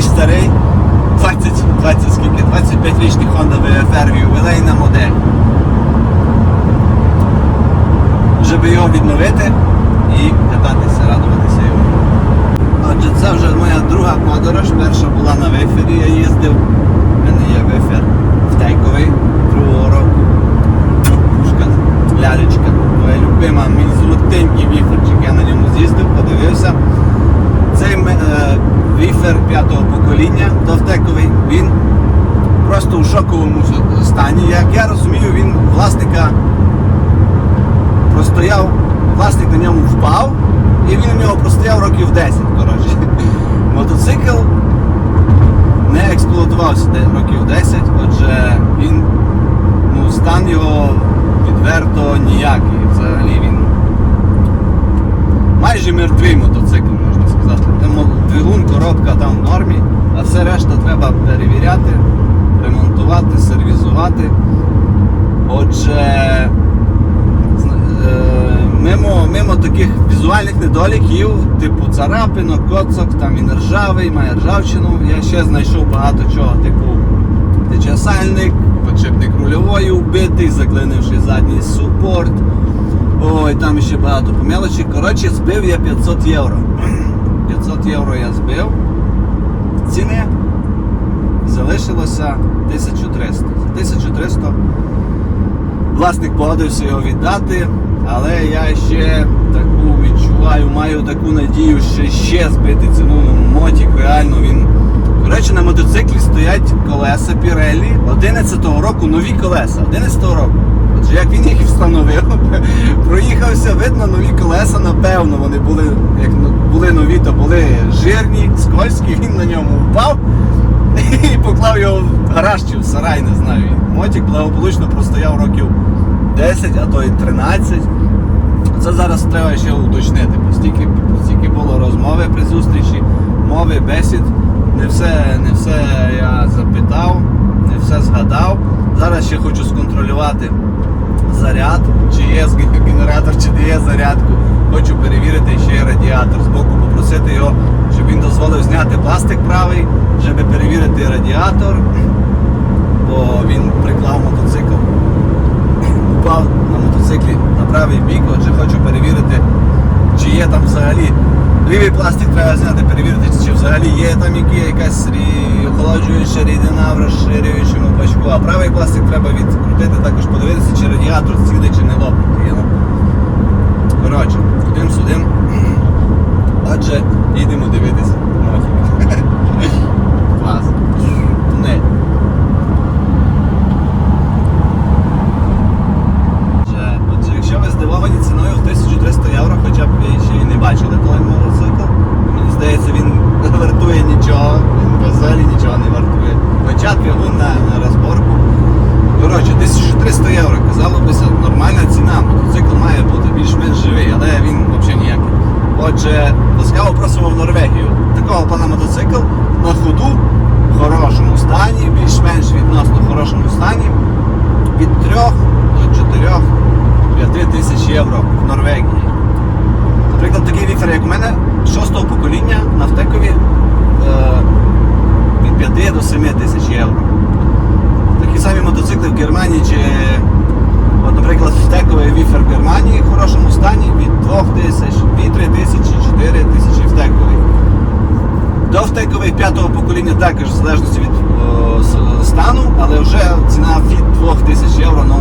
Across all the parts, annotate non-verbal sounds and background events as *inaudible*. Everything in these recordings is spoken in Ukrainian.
якийсь старий, 20, 20 скільки, 25-річний Honda VFR ювілейна модель. Щоб його відновити і кататися, радуватися йому. Отже, це вже моя друга подорож. Перша була на вифері, я їздив. У мене є вифер втейковий другого року. Пушка, лялечка, моя любима, мій золотенький віферчик. Я на ньому з'їздив, подивився. Цей е, віфер п'ятого покоління довтековий, він просто у шоковому стані. Як я розумію, він власника простояв, власник на ньому впав, і він у нього простояв років 10. Коротше. *laughs* Мотоцикл не експлуатувався років 10, отже, він, ну, стан його відверто ніякий. Взагалі він майже мертвий мотоцикл, можна сказати. Там мо- двигун, коробка там в нормі, а все решта треба перевіряти, ремонтувати, сервізувати. Отже, е, мимо, мимо таких візуальних недоліків, типу царапинок, коцок, там він ржавий, має ржавчину. Я ще знайшов багато чого, типу тече сальник, рульової вбитий, заклинивши задній супорт. Ой, там ще багато помілочі. Коротше, збив я 500 євро. 500 євро я збив. Ціни залишилося 1300. 1300 власник погодився його віддати, але я ще таку відчуваю, маю таку надію, що ще збити ціну на мотік. Реально він. Речі, на мотоциклі стоять колеса Pirelli 11-го року, нові колеса, 11-го року. Отже, як він їх встановив, *laughs* проїхався, видно, нові колеса, напевно, вони були, як були нові, то були жирні, скользькі, він на ньому впав *laughs* і поклав його в гараж чи в сарай, не знаю. І Мотик благополучно простояв років 10, а то й 13. Це зараз треба ще уточнити, бо стільки, стільки було розмови при зустрічі, мови, бесід. Не все, не все я запитав, не все згадав. Зараз ще хочу сконтролювати заряд, чи є генератор, чи не є зарядку. Хочу перевірити ще й радіатор. Збоку попросити його, щоб він дозволив зняти пластик правий, щоб перевірити радіатор, бо він приклав мотоцикл упав на мотоциклі на правий бік, отже хочу перевірити, чи є там взагалі. Лівий пластик треба зняти, перевірити, чи взагалі є там які, якась охолоджуюча рідина в розширюючому бачку, а правий пластик треба відкрутити, також подивитися, радіатор цілий, чи не лопнутий. є, ну. Коротше, туди судим. Отже, їдемо дивитися. Мотик. Клас. Тунель. Отже, отже, якщо ви здивовані ціною в 1300 євро, хоча б ви ще й не бачили той мотоцикл, мені здається, він не вартує нічого, він взагалі нічого не вартує. Хоча двигун на, на розборку. Коротше, 1300 євро, казало бися, нормальна ціна. Мотоцикл має бути більш-менш живий, але він взагалі ніякий. Отже, ласкаво просимо в Норвегію. Такого пана мотоцикл на ходу, в хорошому стані, більш-менш відносно хорошому стані від 3 до 4 5 тисяч євро в Норвегії. Наприклад, такий віфер, як у мене, 6-го покоління на втекові е, від 5 до 7 тисяч євро. Такі самі мотоцикли в Германії чи, от, наприклад, втековий віфер в Германії в хорошому стані від 2 тисяч, 2-3 тисячі, 4 тисячі втековий. До втекових п'ятого покоління також в залежності від стану, але вже ціна від 2000 євро ну,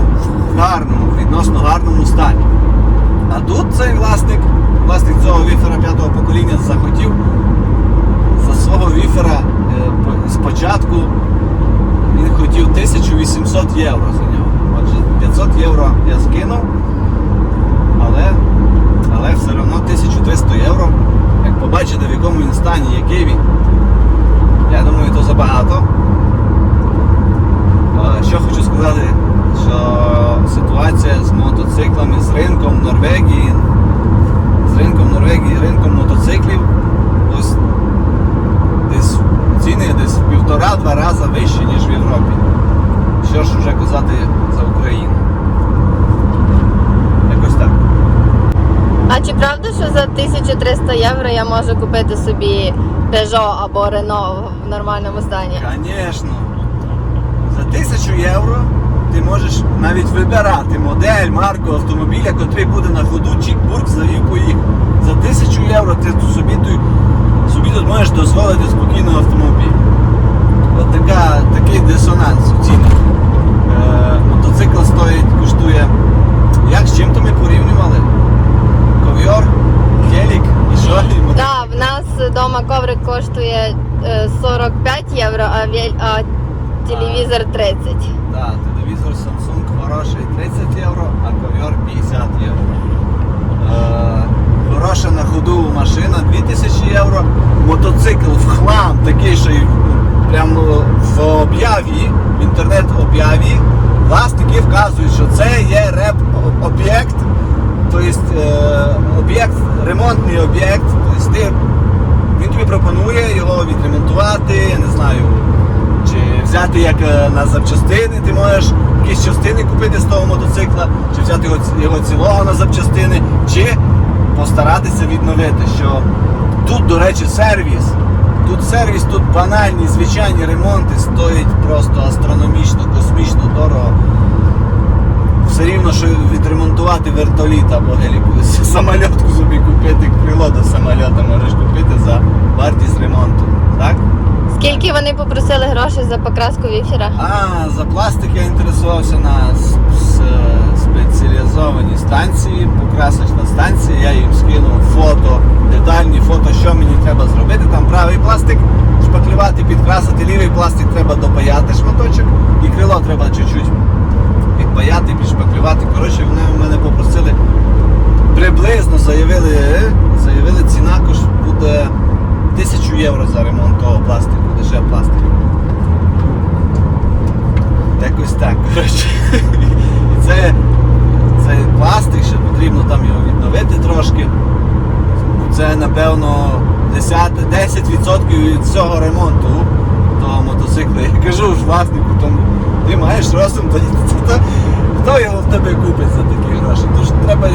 в гарному, відносно гарному стані. А тут цей власник, власник цього віфера п'ятого покоління захотів за свого віфера е, спочатку він хотів 1800 євро за нього. Отже, 500 євро я скинув, але, але все одно 1300 євро. Як побачите, в якому він стані, який він. Я думаю, то забагато. Е, Що хочу сказати, що ситуація з мотоциклами, з ринком Норвегії, з ринком Норвегії, ринком мотоциклів, ось десь ціни десь в півтора-два рази вищі, ніж в Європі. Що ж вже казати за Україну. Якось так. А чи правда, що за 1300 євро я можу купити собі Peugeot або Renault в нормальному стані. Звісно. За тисячу євро ти можеш навіть вибирати модель, марку автомобіля, котрий буде на ходу, чік-бурк завів поїхав. За тисячу євро ти собі, тут- собі тут можеш дозволити спокійно автомобіль. От така, такий дисонанс у цінах. Е, мотоцикл стоїть, коштує. Як з чим то ми порівнювали? Ковйор, гелік мотоцикл. Так, в нас вдома коврик коштує е, 45 євро, а, телевізор 30. Так, телевізор Samsung хороший 30 євро, а ковьор 50 євро. Е, хороша на ходу машина 2000 євро. Мотоцикл в хлам, такий, що прямо в об'яві, в інтернет-об'яві, власники вказують, що це є реп-об'єкт, тобто об'єкт, ремонтний об'єкт. Тобто він тобі пропонує його відремонтувати, я не знаю, чи взяти як е, на запчастини, ти можеш якісь частини купити з того мотоцикла, чи взяти його, його цілого на запчастини, чи постаратися відновити. Що тут, до речі, сервіс. Тут сервіс, тут банальні, звичайні ремонти стоять просто астрономічно, космічно дорого. Все рівно, що відремонтувати вертоліт або геліку. *laughs* Самольотку собі купити, крило до самольота можеш купити за вартість ремонту. Так? Скільки вони попросили грошей за покраску віфера? А, за пластик я інтересувався на спеціалізованій станції, покрасочна станція. Я їм скинув фото, детальні фото, що мені треба зробити. Там правий пластик шпаклювати, підкрасити, лівий пластик треба допаяти шматочок і крило треба чуть-чуть підпаяти, підшпаклювати. Коротше, вони мене попросили приблизно заявили, е, заявили ціна кош буде 1000 євро за ремонт того пластику, лише пластик. Якось так, коротше. І це, це пластик, ще потрібно там його відновити трошки. Це напевно 10, 10% від цього ремонту того мотоцикла. Я кажу ж власнику, тому ти маєш розум, то, то, то, тебе купить за такі гроші? Тож треба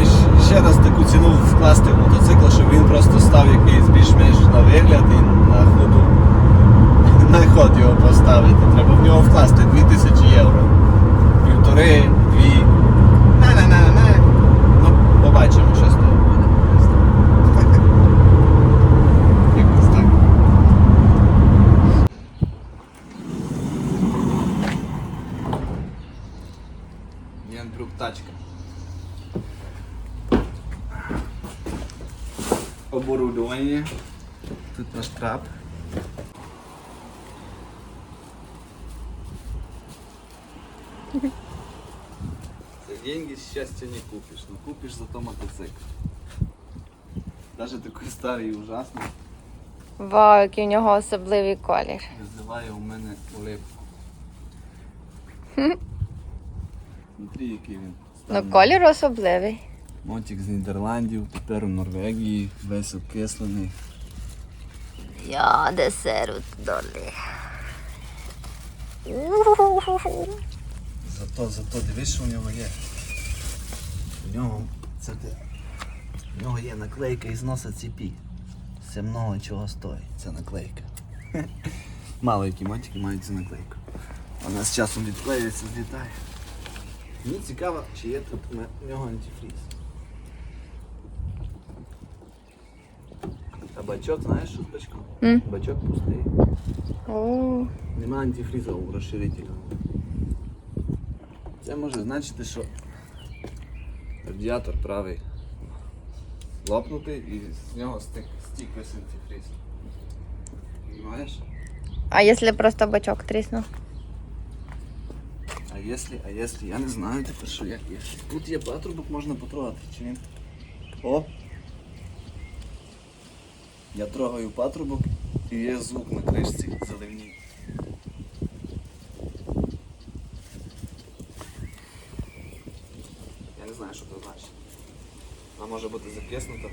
ще раз таку ціну вкласти в мотоцикл, щоб він просто став якийсь більш-менш на вигляд і на ходу *laughs* на ход його поставити. Треба в нього вкласти 2000 євро. Півтори, дві. Не-не-не-не. Ну, побачимо, що з того буде. Якось так. Янбрук тачка. Оборудование. Тут. За деньги счастья не купишь, но купишь зато мотоцикл. Даже такой старий і ужасний Вау, який у нього особливий колір. визиває у мене улипку. *laughs* Смотри, який він. Ну, колір особливий. Мотик з Нідерландів, тепер у Норвегії, весь окислений. Я десерт долі. Зато, зато дивись, що в нього є. У нього це ти. У нього є наклейка із носа ціпі. Це много чого стоїть, ця наклейка. *laughs* Мало які мотики мають цю наклейку. Вона з часом відклеюється, злітає. Мені цікаво, чи є тут у нього антифріз. Бачок, знаєш, що з бачком? М. Бачок пустий. О, Нема антифріза у розширителя. Це може значити, що радіатор правий лопнутий і з нього стік, стік весь антифріз. Понимаєш? А якщо просто бачок тріснув? А якщо, а якщо, я не знаю тепер, що як є. Тут є патрубок, можна потрогати, чи він. О! Я трогаю патрубок і є звук на кришці заливній. Я не знаю, що це значить. Вона може бути закиснута.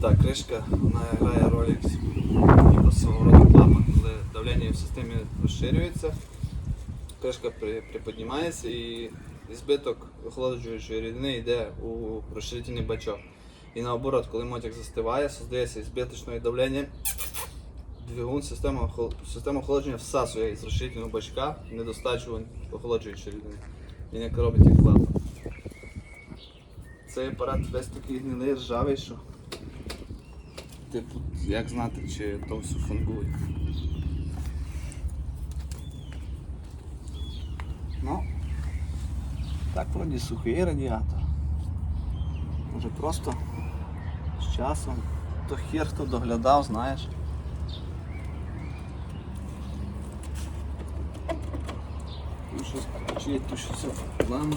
Так, кришка вона грає роль як свого роду клапан, коли давлення в системі розширюється, кришка приподнімається і збиток охолоджуючої рідини йде у розширительний бачок. І наоборот, коли мотик застиває, создається збиточне давлення. Двигун, система, система охолодження всасує із розширительного бачка недостачу охолоджуючої рідини. Він як робить як клапан. Цей апарат весь такий гнилий, ржавий, що типу, як знати, чи то все фунгує. Ну, так вроді сухий радіатор. Може просто з часом. То хер хто доглядав, знаєш. Тут щось почує, тут щось ламано.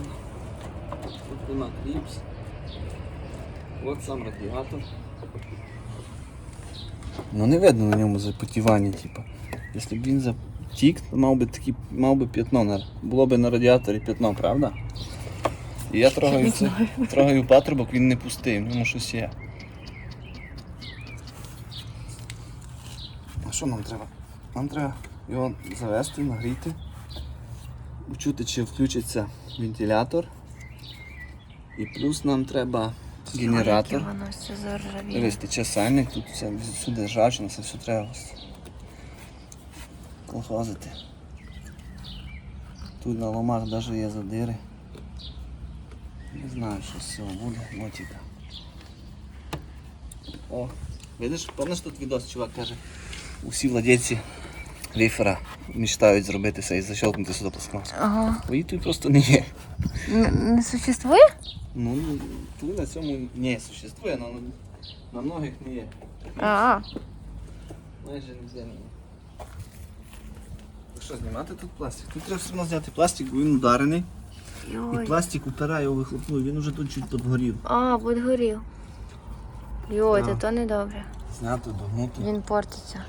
Тут нема кліпс. От сам радіатор. Ну не видно на ньому запотівання, типу. Якщо б він затік, то мав би такі, мав би п'ятно на було б на радіаторі п'ятно, правда? І я трогаю це, трогаю патрубок, він не пустий, в ньому щось є. Що нам треба? Нам треба його завести, нагріти, почути, чи включиться вентилятор. І плюс нам треба генератор. Дивись, тече сальник, тут все всюди ржавчина, це все треба колхозити. Тут на ломах навіть є задири. Не знаю, що з цього буде, мотика. О, видиш, пам'ятаєш тут відос, чувак каже, усі владельці ріфера мечтають зробити це і защелкнути сюди пластмасу. Ага. Бо її тут просто не є. Н- Не существує? Ну, тут на цьому не существує, але на многих не є. А, Майже не. Так що знімати тут пластик? Тут треба все одно зняти пластик, бо він ударений. І йой. пластик упирає у вихлопну, він уже тут чуть підгорів. А, підгорів. Йой, А. це то не добре. Знято, догнуто. Він портиться.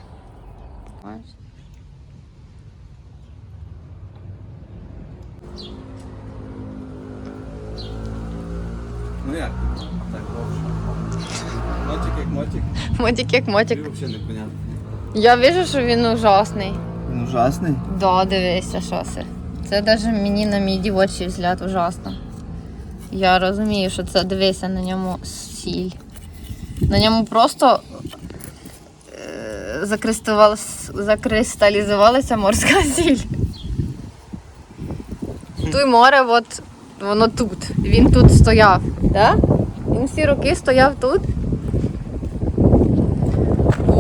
Ну як? Так довше. Мотик як мотик. Мотик як мотик. Я бачу, що він ужасний. Він ужасний. Да, дивися, що це. Це навіть мені на мій дівочий взгляд ужасно. Я розумію, що це дивися на ньому сіль. На ньому просто закристалізувалася морська *laughs* сіль. Туй море, от воно тут. Він тут стояв. Да? Він всі роки стояв тут.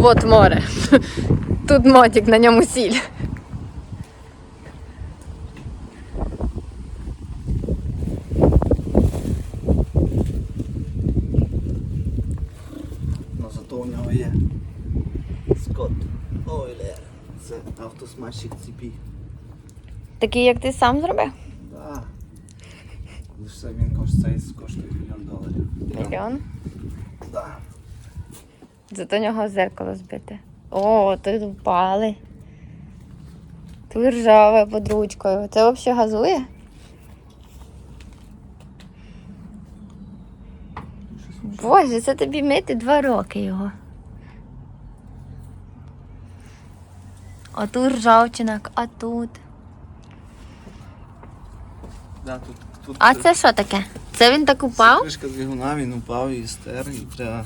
От море. *laughs* Тут мотик, на ньому сіль. Ну зато у нього є Скотт Ойлер. Це автосмазчик ціпі. Такий, як ти сам зробив? Так. Лише він коштує, коштує мільйон доларів. Мільйон. Так. Зато нього зеркало збите. О, тут впали. Тут ржаве під ручкою. Це взагалі газує? Боже, це тобі мити два роки його. А тут ржавчина, а тут. Да, тут, тут А це що таке? Це він так Це упав? кришка двигуна, він упав і стер, і треба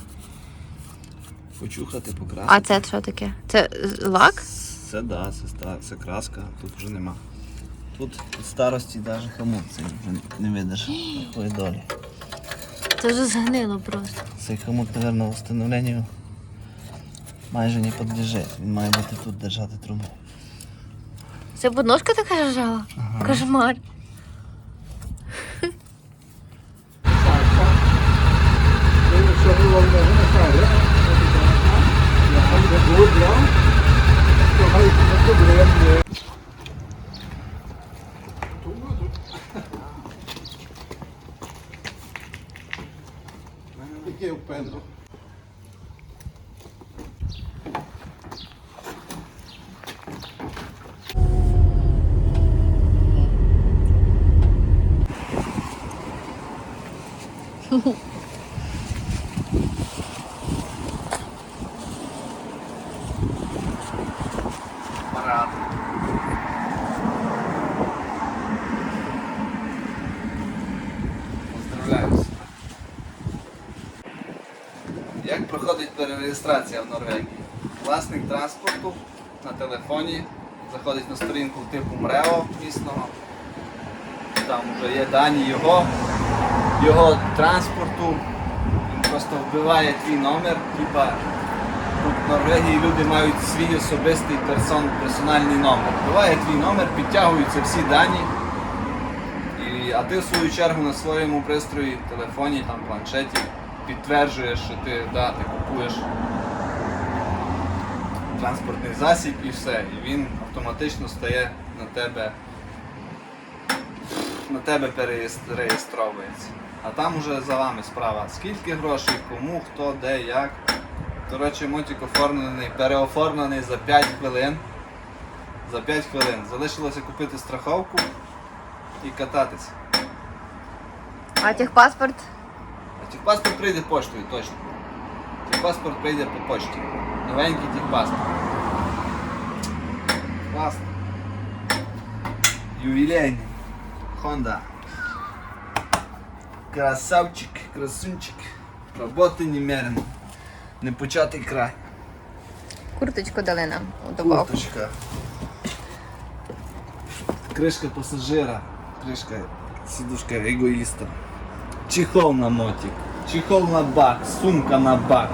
почухати, покрасити. А це що таке? Це лак? Це да, це, ста- це краска, тут вже нема. Тут від старості навіть хомут цей вже не видиш такої долі. Це вже згнило просто. Цей хомут, мабуть, встановленню майже не підлежить. Він має бути тут держати трубу. Це подножка така ржава? Кошмар. Таке впевнено. Парад. Проходить перереєстрація в Норвегії. Власник транспорту на телефоні заходить на сторінку типу МРЕО місного. Там вже є дані його, його транспорту. Він просто вбиває твій номер. Типа тут в Норвегії люди мають свій особистий персон, персональний номер. Вбиває твій номер, підтягуються всі дані. І, а ти в свою чергу на своєму пристрої, телефоні, там, планшеті підтверджуєш, що ти, да, ти купуєш транспортний засіб і все. І він автоматично стає на тебе на тебе перереєстровується. А там уже за вами справа. Скільки грошей, кому, хто, де, як. Коротше, мотик оформлений, переоформлений за 5 хвилин. За 5 хвилин. Залишилося купити страховку і кататися. А техпаспорт? Техпаспорт прийде поштою, точно. Техпаспорт прийде по почті. Новенький техпаспорт. Класно. Ювілейний. Honda. Красавчик, красунчик. Роботи немерено. Не початий край. Курточку дали нам у добавку. Курточка. Кришка пасажира. Кришка сидушка егоїста. Чехол на мотик. Чехол на бак. Сумка на бак.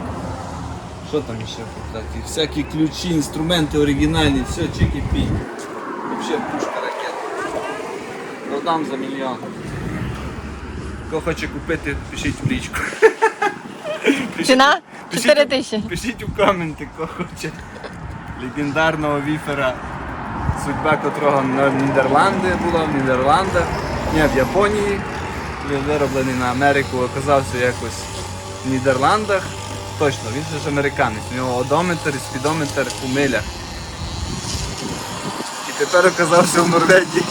Що там ще такі? Всякі ключі, інструменти оригінальні, все чики-пі. Вообще пушка ракета. Продам за мільйон. Хто хоче купити, пишіть в. *laughs* Пишіть- Ціна 4 тисячі. Пишіть у коменти, хто хоче легендарного віфера, судьба котрого на Нідерланди була в Нідерландах, ні, в Японії, вироблений на Америку, оказався якось в Нідерландах. Точно, він же ж американець, у нього одометр і спідометр у милях. І тепер оказався в Норвегії.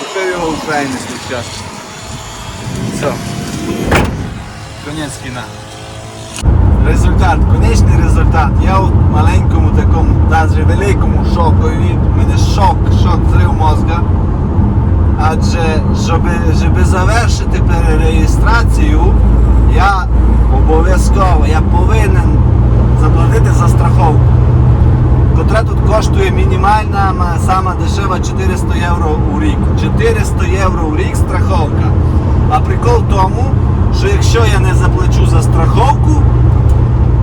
Тепер його українець нещасний. Все. Конець кіна. Результат, конечний результат. Я у маленькому такому, навіть великому шокові. У мене шок, шок зрив мозга. Адже щоб, щоб завершити перереєстрацію, я обов'язково я повинен заплатити за страховку, котра тут коштує мінімальна, сама дешева 400 євро у рік. 400 євро у рік страховка. А прикол в тому, що якщо я не заплачу за страховку,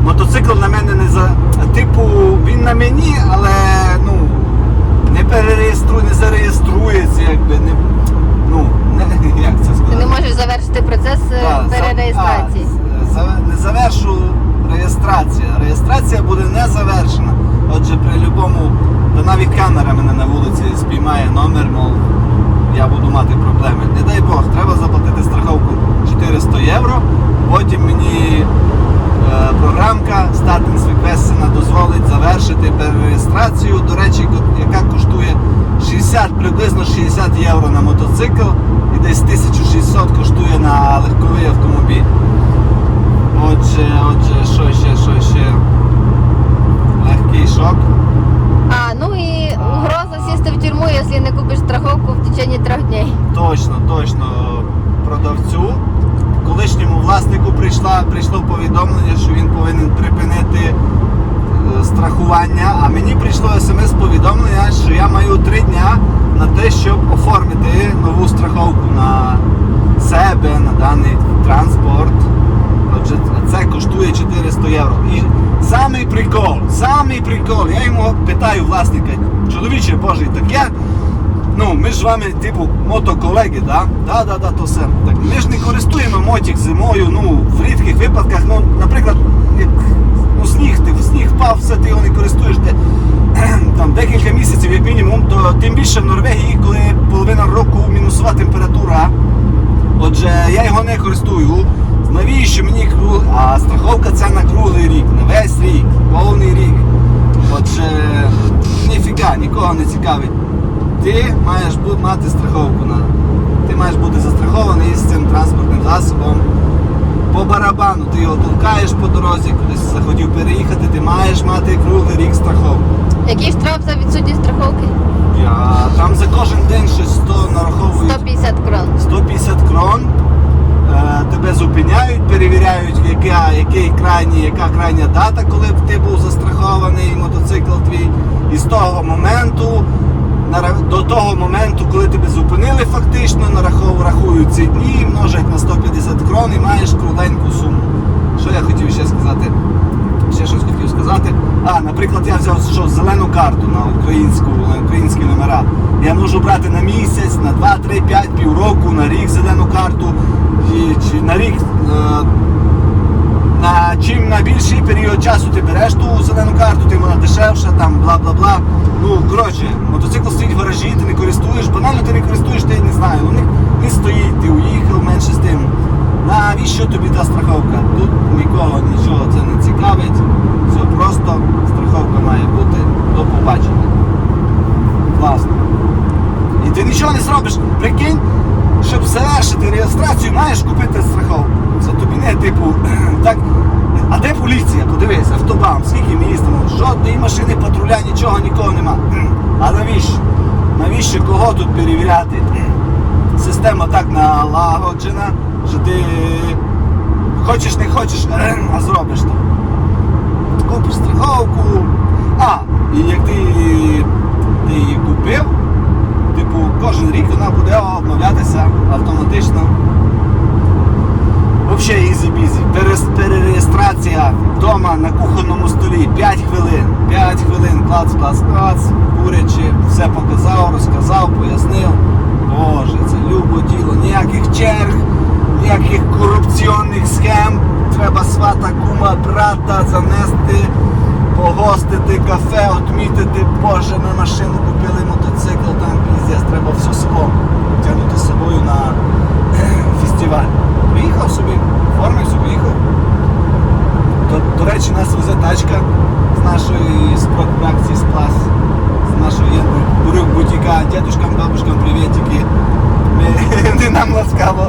мотоцикл на мене не за. Типу, він на мені, але ну, не перереєструє, не зареєструється, якби не. Ну, не, як це сказати? Ти не можеш завершити процес е, А, не завершу реєстрацію. Реєстрація буде не завершена. Отже, при будь-якому, то навіть камера мене на вулиці спіймає номер, мов я буду мати проблеми. Не дай Бог, треба заплатити страховку 400 євро. Потім мені е, програмка Statens Request дозволить завершити перереєстрацію. До речі, яка коштує 60, приблизно 60 євро на мотоцикл десь 1600 коштує на легковий автомобіль. Отже, отже, що ще, що ще? Легкий шок. А, ну і угроза сісти в тюрму, якщо не купиш страховку в течение трьох днів. Точно, точно продавцю. Колишньому власнику прийшла, прийшло повідомлення, що він повинен припинити страхування, а мені прийшло смс-повідомлення, що я маю три дня на те, щоб оформити нову страховку на себе, на даний транспорт. Отже, це коштує 400 євро. І самий прикол, самий прикол, я йому питаю власника, чоловіче Божий, так я Ну, ми ж з вами, типу, мотоколеги, да? Да, да, да, то все. Так ми ж не користуємо мотик зимою, ну, в рідких випадках, ну, наприклад, як ну, сніг, ти сніг впав, все, ти його не користуєш де, *clears throat* там декілька місяців, як мінімум, то тим більше в Норвегії, коли половина року мінусова температура. Отже, я його не користую. Навіщо мені круг... А страховка це на круглий рік, на весь рік, повний рік. Отже, ніфіга, нікого не цікавить. Ти маєш мати страховку на. Ти маєш бути застрахований з цим транспортним засобом. По барабану ти його толкаєш по дорозі, кудись захотів переїхати, ти маєш мати круглий рік страховку. Який штраф за відсутність страховки? Я, там за кожен день щось 100 нараховують. 150 крон. 150 крон. Е, тебе зупиняють, перевіряють, яка, який крайній, яка крайня дата, коли б ти був застрахований мотоцикл твій. І з того моменту, до того моменту, коли тебе зупинили фактично, рахують ці дні, множать на 150 крон і маєш кругленьку суму. Що я хотів ще сказати? Ще щось хотів сказати. А, наприклад, я взяв що, зелену карту на українську, на українські номера. Я можу брати на місяць, на 2, 3, 5, півроку, на рік зелену карту. І, чи на рік. Е, на чим на більший період часу ти береш ту зелену карту, тим вона дешевша, там бла бла бла. Ну, коротше, мотоцикл стоїть в гаражі, ти не користуєш, банально ти не користуєш, ти не знаю. Ну, не, не стоїть, ти уїхав менше з тим. Навіщо тобі та страховка? Тут нікого нічого це не цікавить. Все просто страховка має бути до побачення. Класно. І ти нічого не зробиш. Прикинь, щоб завершити реєстрацію, маєш купити страховку. Не типу. *clears throat* так. А де поліція? Подивись, автобам, скільки ми їздимо, жодної машини патруля, нічого, нікого нема. *clears throat* А навіщо? Навіщо кого тут перевіряти? *clears throat* Система так налагоджена, що ти хочеш не хочеш, а зробиш то. Купиш страховку. А, і як ти, ти її купив, типу, кожен рік вона буде обновлятися автоматично. Взагалі ізі-бізі. Перереєстрація вдома на кухонному столі 5 хвилин. 5 хвилин, клац, клац, клац, курячи, все показав, розказав, пояснив. Боже, це любо діло, ніяких черг, ніяких корупційних схем. Треба свата, кума, брата занести, погостити, кафе, отмітити. Боже, ми машину купили, мотоцикл, там піздець, треба все село тягнути з собою на фестиваль. Приїхав собі, оформився, поїхав. До, до речі, нас везе тачка з нашої спортакції Сплас, з нашої бурюк бутіка. Дядушкам, бабушкам привітики. Ми, *laughs* вони нам ласкаво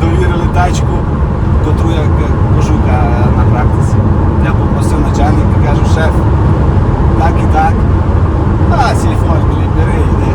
довірили тачку, котру я к- вожу ка- на практиці. Я попросив начальника, кажу, шеф, так і так. А, сільфон, бери, йди.